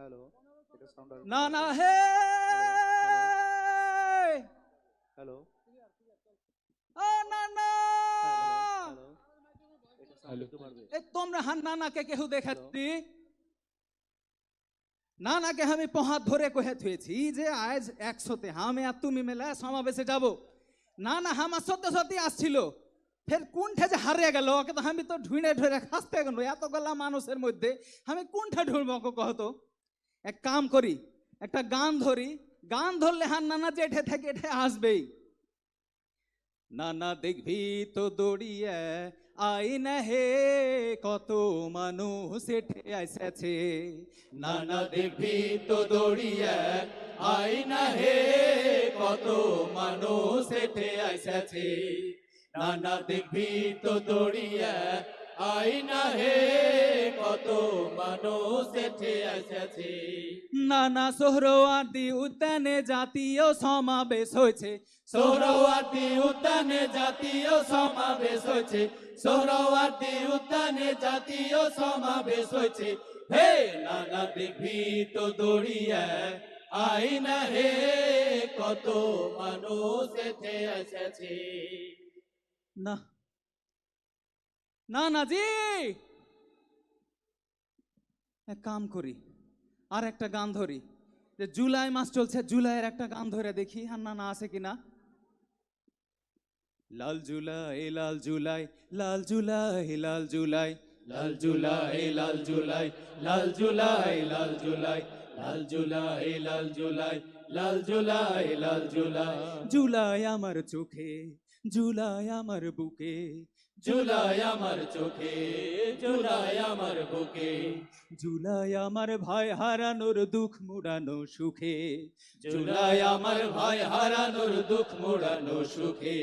Hello এটা sound না না হে হ্যালো ও না না এ তোমরা হান নানাকে কেউ দেখাচ্ছি নানাকে আমি পহাত ধরে কহে থুয়েছি যে আজ একশোতে আমি আর তুমি মেলে সমাবেশে যাব না না আমার সত্যি সত্যি আসছিল ফের কোনটা যে হারিয়ে গেল ওকে তো আমি তো ঢুঁড়ে ঢুঁড়ে খাসতে গেল এতগুলা মানুষের মধ্যে আমি কোনটা ঢুঁড়বো কহতো এক কাম করি, একটা গান ধরি। গান ধরলে হান নানা জেঠে থেকে এঠে আসবেই। নানা দেখবি তো দৌড়িয়ে আই না হে, কত মানুষ এঠে এসেছে। নানা দেখবি তো দৌড়িয়ে আই না হে, কত মানুষ এঠে এসেছে। নানা দেখবি তো দৌড়িয়ে আই না হে কত মানুষ এঠে এসেছে নানা সোহরওয়ার্দী উদ্যানে জাতীয় সমাবেশ হয়েছে। সোহরওয়ার্দী উদ্যানে জাতীয় সমাবেশ হয়েছে। সোহরওয়ার্দী উদ্যানে জাতীয় সমাবেশ হয়েছে। হে নানা দেখবি তো দৌড়িয়ে আই না হে কত মানুষ এতে এসেছে না না না জি এক কাম করি আর একটা গান ধরি যে জুলাই মাস চলছে জুলাইয়ের একটা গান ধরে দেখি আর না না আছে কিনা লাল জুলাই লাল জুলাই লাল জুলাই লাল জুলাই লাল জুলাই লাল জুলাই লাল জুলাই লাল জুলাই লাল জুলাই লাল জুলাই লাল জুলাই লাল জুলাই জুলাই আমার চোখে জুলাই আমার বুকে জুলাই আমার চোখে জুলাই আমার বুকে। জুলাই আমার ভাই হারানোর দুঃখ মুড়ানো সুখে। জুলাই আমার ভাই হারানোর দুঃখ মুড়ানো সুখে।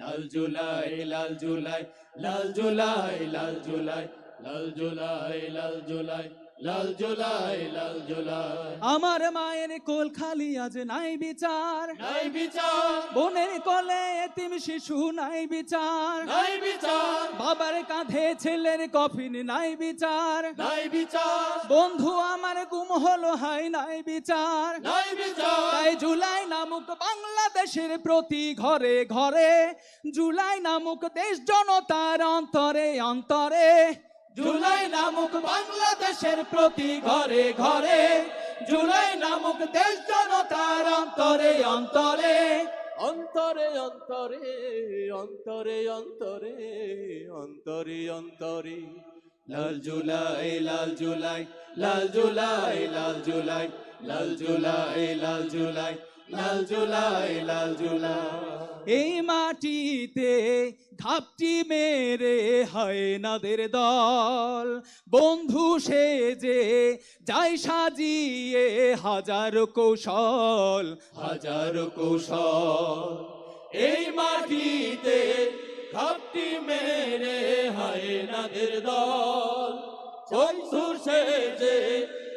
লাল জুলাই লাল জুলাই লাল জুলাই লাল জুলাই লাল জুলাই লাল জুলাই। লাল জুলাই লাল জুলাই। আমার মায়ের কোল খালি আজ নাই বিচার। নাই বিচার। বোনের কোলে এতিম শিশু নাই বিচার। নাই বিচার। বাবার কাঁধে ছেলের কফিন নাই বিচার। নাই বিচার। বন্ধু আমার গুম হলো হাই নাই বিচার। নাই বিচার। তাই জুলাই নামক বাংলাদেশের প্রতি ঘরে ঘরে। জুলাই নামক দেশ জনতার অন্তরে অন্তরে। জুলাই নামক বাংলাদেশের প্রতি ঘরে ঘরে, জুলাই নামক দেশ জনতার অন্তরে অন্তরে। অন্তরে অন্তরে অন্তরে অন্তরে অন্তরে অন্তরে। লাল জুলাই লাল জুলাই লাল জুলাই লাল জুলাই লাল জুলাই লাল জুলাই লাল জুলাই লাল জুলাই। এই মাটিতে ঘাপটি মেরে হয় নাদের দল। বন্ধু সেজে যাই সাজিয়ে হাজার কৌশল হাজার কৌশল। এই মাটিতে ঘাপটি মেরে হয় নাদের দল। বন্ধু সেজে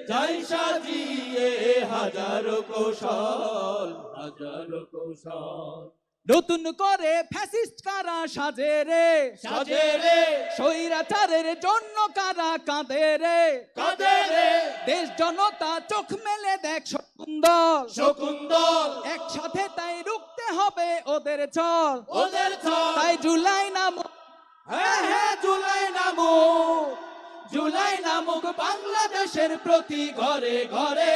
যাই সাজিয়ে হাজার কৌশল হাজার কৌশল। নতুন করে ফ্যাসিস্ট কারা সাজে রে? সাজে রে। স্বৈরাচারের জন্য কারা কাঁদে রে? কাঁদে রে। দেশ জনতা চোখ মেলে দেখ সুন্দর শকুন্দর একসাথে তাই রুখতে হবে ওদের চল ওদের ছল। তাই জুলাই নাম হ্যাঁ হ্যাঁ জুলাই নামো জুলাই নামক বাংলাদেশের প্রতি ঘরে ঘরে।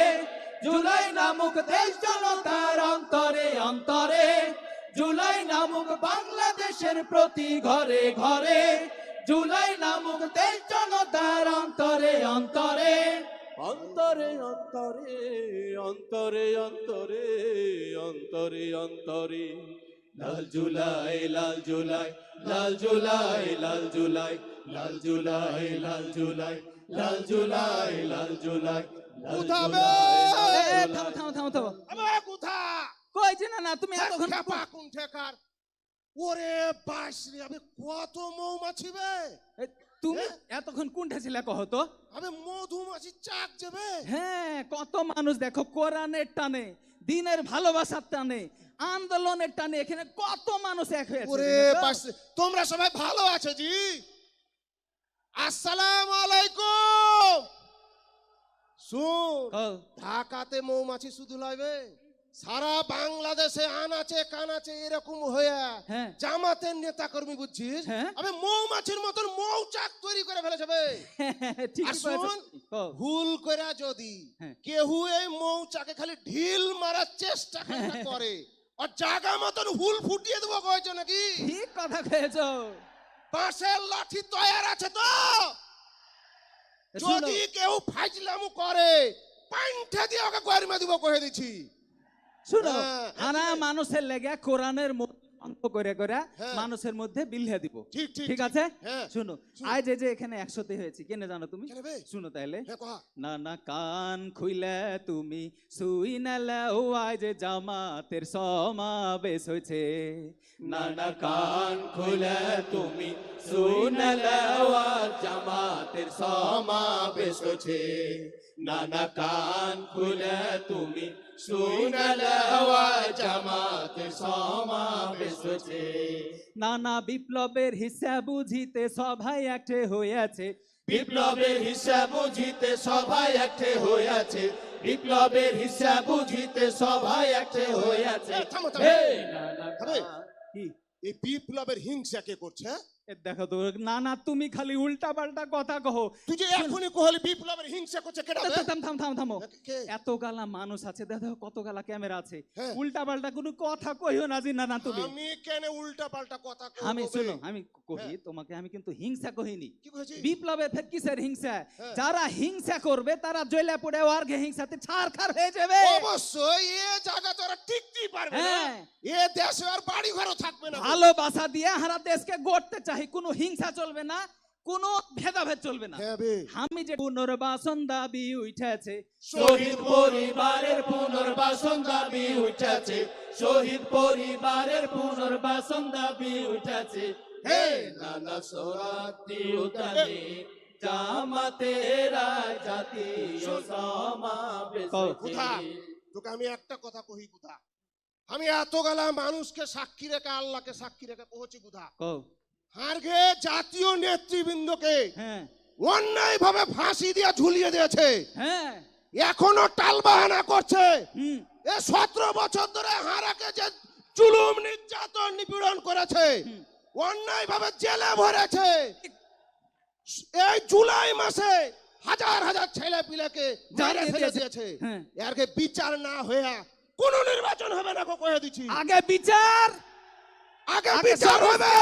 জুলাই নামক দেশ জনতার অন্তরে অন্তরে। জুলাই নামক বাংলাদেশের প্রতি ঘরে ঘরে জুলাই নামক দেশ জনতার অন্তরে অন্তরে অন্তরে অন্তরে অন্তরে অন্তরে অন্তরে অন্তরে লাল জুলাই লাল জুলাই লাল জুলাই লাল জুলাই লাল জুলাই লাল জুলাই লাল জুলাই লাল জুলাই থামো, থামো থামো থামো কইছে না না তুমি এতক্ষণ ঠেকার ওরে বাস রে আমি কত মৌমাছি বে? তুমি এতক্ষণ কোনটা ছিল কহ তো। আমি মধুমাছি চাক যাবে। হ্যাঁ কত মানুষ দেখো কোরআনের টানে দিনের ভালোবাসার টানে আন্দোলনের টানে এখানে কত মানুষ এক হয়েছে ওরে? বাস। তোমরা সবাই ভালো আছো জি? আসসালামু আলাইকুম। শুন ঢাকাতে মৌমাছি শুধু লয়বে সারা বাংলাদেশে আনাচে কানাচে এরকম হয়ে হ্যাঁ। জামাতের নেতা কর্মী বুঝছিস? হ্যাঁ। আবে মৌমাছির মতন মৌচাক তৈরি করে ফেলে যাবে ঠিক ভুল করে যদি হ্যাঁ। কেউ এই মৌচাকে খালি ঢিল মারার চেষ্টা করে আর জায়গা মতন হুল ফুটিয়ে দেবো কয়েছো নাকি? ঠিক কথা কয়েছো বাঁশের লাঠি তৈয়ার আছে তো। যদি কেউ ফাইজলামু করে পাইন্ঠা দিয়ে ওকে গরমে দিব কহে দিছি। শুনো হ্যাঁ, আনা মানুষের লেগে কোরআনের করে করে হ্যাঁ। মানুষের মধ্যে দিব। ঠিক আছে? হ্যাঁ। শুনো আজ যে এখানে একসাথে হয়েছি কেন জানো তুমি? শুনো হ্যাঁ না না কান খুইলে তুমি আজ জামাতের সমাবেশ হয়েছে। না না কান খুলে তুমি শুনলে জামাতের সমাবেশ হচ্ছে না না কান খুলে তুমি শুনলে জামাতের সমাবেশ নানা বিপ্লবের হিসাব বুঝিতে সবাই একটে হয়েছে বিপ্লবের হিসাব বুঝিতে সবাই একটে হয়েছে বিপ্লবের হিসাব বুঝিতে সবাই একটে হয়েছে এই, বিপ্লবের হিংসা কে করছে হ্যাঁ? দেখো তো না না তুমি খালি উল্টা পাল্টা কথা কহো। তুই যে এখনই কহলি বিপ্লবের হিংসা করছে? থাম থাম থাম থামো। এত গালা মানুষ আছে দেখো কত গালা ক্যামেরা আছে। হ্যাঁ। উল্টা পাল্টা কোনো কথা কইও না জি না না তুমি। আমি কেন উল্টা পাল্টা কথা কইবো আমি শুনো আমি কহি তোমাকে আমি কিন্তু হিংসা কহিনি। কি কইছি? বিপ্লবে ফের কিসের হিংসা। হ্যাঁ। যারা হিংসা করবে তারা জয়লা পড়ে ওয়ার্গে হিংসাতে ছাড় খার হয়ে যাবে। অবশ্যই এ জায়গা তো ওরা টিকতেই পারবে না। হ্যাঁ। এ দেশে আর বাড়ি ঘরও থাকবে না। ভালোবাসা দিয়ে হারা দেশকে গড়তে চাই কোনো হিংসা চলবে না কোনো ভেদাভেদ চলবে না। হ্যাঁ আমি যে পুনর্বাসন দাবি উঠেছে শহীদ পরিবারের পুনর্বাসন দাবি উঠেছে শহীদ পরিবারের পুনর্বাসন দাবি উঠেছে। হে নানা সোরাতি উঠানে জামাতেরা জাতীয় সমাবেশ। কোথা? তোকে আমি একটা কথা কহি কোথা। আমি এত গেলা মানুষকে সাক্ষী রেখে আল্লাহকে সাক্ষী রেখে পৌঁছি কোথা। হারগে জাতীয় নেতৃবৃন্দকে হ্যাঁ। অন্যায় ভাবে ফাঁসি দিয়ে ঝুলিয়ে দিয়েছে। হ্যাঁ। এখনও টালবাহানা করছে। এ সতেরো বছর ধরে হারাকে যে জুলুম নির্যাতন নিপীড়ন করেছে অন্যায় ভাবে জেলে ভরেছে। এই জুলাই মাসে হাজার হাজার ছেলে পিলেকে মেরে ফেলে দিয়েছে। হ্যাঁ। এরকে বিচার না হয়ে কোন নির্বাচন হবে না কয়ে দিচ্ছি। আগে বিচার আগে বিচার হবে।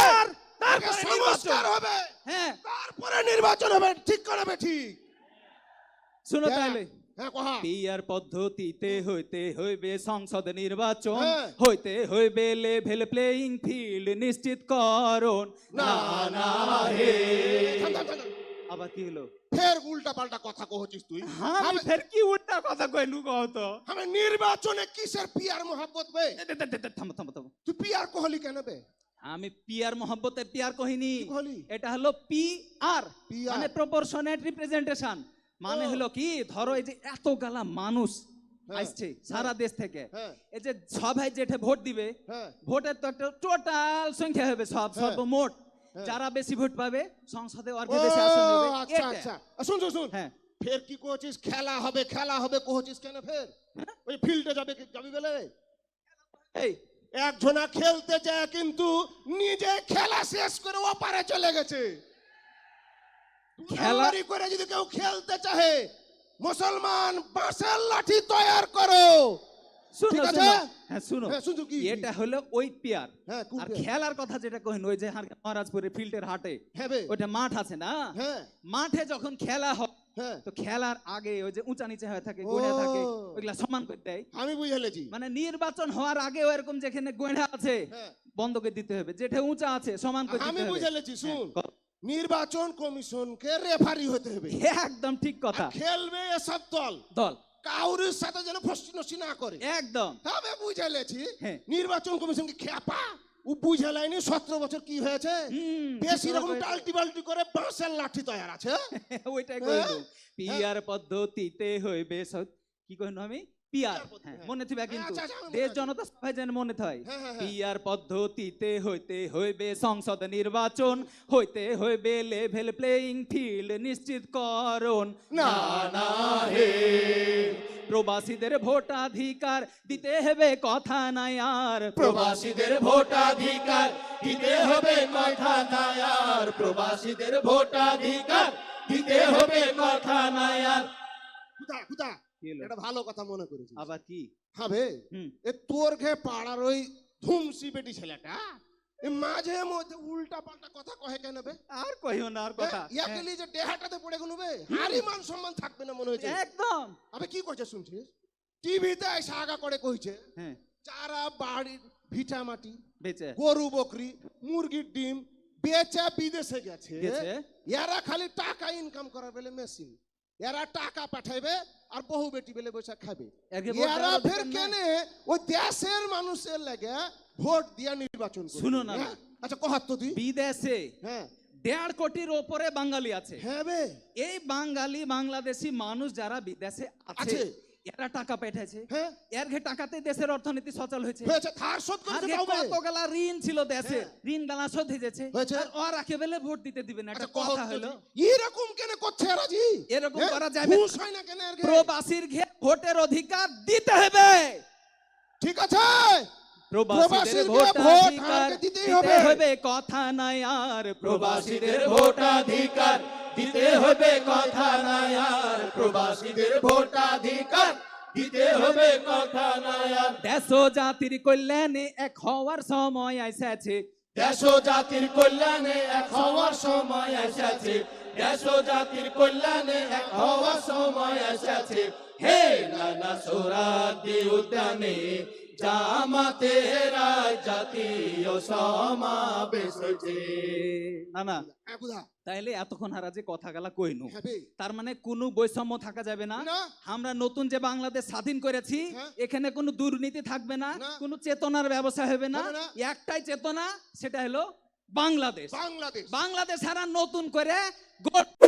তারপরে সংস্কার হবে। হ্যাঁ। তারপরে নির্বাচন হবে। ঠিক করাবে ঠিক। শুনো দেখ। তাহলে। হ্যাঁ পিয়ার পদ্ধতিতে হইতে হইবে সংসদ নির্বাচন। হ্যাঁ। হইতে হইবে লেভেল প্লেইং ফিল্ড নিশ্চিত করণ না না হে। আবার কি হলো? ফের উল্টা পাল্টা কথা কহছিস তুই। আমি ফের কি উল্টা কথা কইলু তো? আমি নির্বাচনে কিসের পিয়ার মোহাব্বত বে? থামো থামো থামো। তুই পিয়ার কহলি কেন বে? আমি পিয়ার মোহাম্মতে পিয়ার কহিনি। এটা হলো পি আর মানে প্রপোর্শনেট রিপ্রেজেন্টেশন মানে হলো কি ধরো এই যে এত গালা মানুষ হ্যাঁ, আসছে সারা দেশ থেকে। হ্যাঁ। এই যে সবাই যেটা ভোট দিবে হ্যাঁ। ভোটের তো একটা টোটাল সংখ্যা হবে সব হ্যাঁ। সর্বমোট। হ্যাঁ। যারা বেশি ভোট পাবে সংসদে অর্ধে বেশি আসন হবে আচ্ছা আচ্ছা। শুন শুন হ্যাঁ। ফের কি কহছিস খেলা হবে খেলা হবে কহছিস কেন ফের? ওই ফিল্ডে যাবে যাবি বলে? এই একজনা খেলতে যায় কিন্তু নিজে খেলা শেষ করে ওপারে চলে গেছে। খেলা- খেলারি করে যদি কেউ খেলতে চাহে মুসলমান বাঁশের লাঠি তৈয়ার করো। শুনো ঠিক আছে? হ্যাঁ শুনো। হ্যাঁ কি? এটা হলো ওই পিয়ার। হ্যাঁ আর খেলার কথা যেটা কহিন ওই যে মহারাজপুরে ফিল্ডের হাটে হ্যাঁ ওইটা মাঠ আছে না? হ্যাঁ। মাঠে যখন খেলা হ্যাঁ তো খেলার আগে ওই যে উঁচা নিচে হয়ে থাকে গোড়া থাকে ওইগুলা সমান করে দেয়। আমি মানে নির্বাচন হওয়ার আগেও এরকম যেখানে গোড়া আছে হ্যাঁ। বন্ধ করে দিতে হবে। যেটা উঁচা আছে সমান করে আমি দিতে শুন। হ্যাঁ, ক- নির্বাচন কমিশনকে রেফারি হতে হবে। একদম ঠিক কথা। খেলবে এসব দল। দল। কাউরির সাথে যেন ফষ্টি নষ্টি না করে। একদম। তবে বুঝে হ্যাঁ। নির্বাচন কমিশনকে খেপা। ও বুঝে লাইনি সতেরো বছর কি হয়েছে? বেশি রকম টালটি বাল্টি করে বাঁশের লাঠি তৈরি আছে। ওইটাই হ্যাঁ? কইলো পিয়ার পদ্ধতিতে হইবে কি কইনো আমি? পিয়ার। হ্যাঁ, হ্যাঁ। মনে থাকবে হ্যাঁ, কিন্তু আচ্ছা, আচ্ছা, মনে দেশ জনতা সভায় যেন মনে থাকে হ্যাঁ। পিয়ার পদ্ধতিতে হইতে হইবে সংসদ নির্বাচন হইতে হইবে লেভেল প্লেইং ফিল্ড নিশ্চিত করণ না না হে। প্রবাসীদের ভোটাধিকার দিতে হবে কথা নাই আর। প্রবাসীদের ভোটাধিকার দিতে হবে কথা নাই আর। প্রবাসীদের ভোটাধিকার দিতে হবে কথা নাই আর। খুদা খুদা? এটা ভালো কথা মনে করেছিস। আবার কি? হ্যাঁ বে হুম। এ তোর ঘে পাড়ার ওই ধুমসি বেটি ছেলেটা মাঝে মধ্যে উল্টা পাল্টা কথা কহে কেন বে? আর কইও না আর কথা। ইয়াকে লিয়ে যে পড়ে গেল বে? হারি মান সম্মান থাকবে না মনে হ্যাঁ, একদম। আবে কি করছে শুনছিস? টিভিতে এসে আগা করে কইছে হ্যাঁ। চারা বাড়ির ভিটা মাটি বেচে। গরু বকরি মুরগির ডিম বেচে বিদেশে গেছে। গেছে। এরা খালি টাকা ইনকাম করার বেলে মেশিন এরা টাকা পাঠাইবে আর বহু বেটি বেলে বসে খাবে এরা ফের কেনে? ওই দেশের মানুষের লাগে ভোট দিয়া নির্বাচন শুনো না, হ্যাঁ? আচ্ছা কহাত তো তুই বিদেশে হ্যাঁ। দেড় কোটির ওপরে বাঙালি আছে। হ্যাঁ বে। এই বাঙালি বাংলাদেশি মানুষ যারা বিদেশে আছে। এরা টাকা পাঠাইছে। হ্যাঁ। এর ঘে টাকাতে দেশের অর্থনীতি সচল হয়েছে। হয়েছে থার শোধ আর তাও কত গেলা ঋণ ছিল দেশে হ্যাঁ। ঋণ গালা শোধ হয়েছে। আর ওরা কেবলে ভোট দিতে দিবে না একটা আচ্ছা কথা হলো। এরকম কেন করছে এরা এরকম হ্যাঁ? করা যাবে? প্রবাসীর ঘে ভোটের অধিকার দিতে হবে। ঠিক আছে? প্রবাসীদের প্রবাসীর ভোট ঘে ভোট অধিকার আমাকে দিতেই দিতে হবে। হবে কথা নাই আর। প্রবাসীদের ভোটাধিকার দিতে হবে কথা নাই আর। প্রবাসীদের ভোটাধিকার দিতে হবে কথা নাই আর। দেশ জাতির কল্যাণে এক হওয়ার সময় এসেছে। দেশ জাতির কল্যাণে এক হওয়ার সময় এসেছে। দেশ জাতির কল্যাণে এক হওয়ার সময় এসেছে। হে নানা সোরাদি উদ্যানে জামাতেরা জাতীয় সমাবেশ হয়েছে। না না তাইলে এতক্ষণ হারা যে কথা গেলা কইনু হ্যাঁ তার মানে কোনো বৈষম্য থাকা যাবে না। আমরা নতুন যে বাংলাদেশ স্বাধীন করেছি হ্যাঁ। এখানে কোনো দুর্নীতি থাকবে না। কোনো চেতনার ব্যবসা হবে না। একটাই চেতনা সেটা হলো বাংলাদেশ। বাংলাদেশ। বাংলাদেশ হারা নতুন করে গড়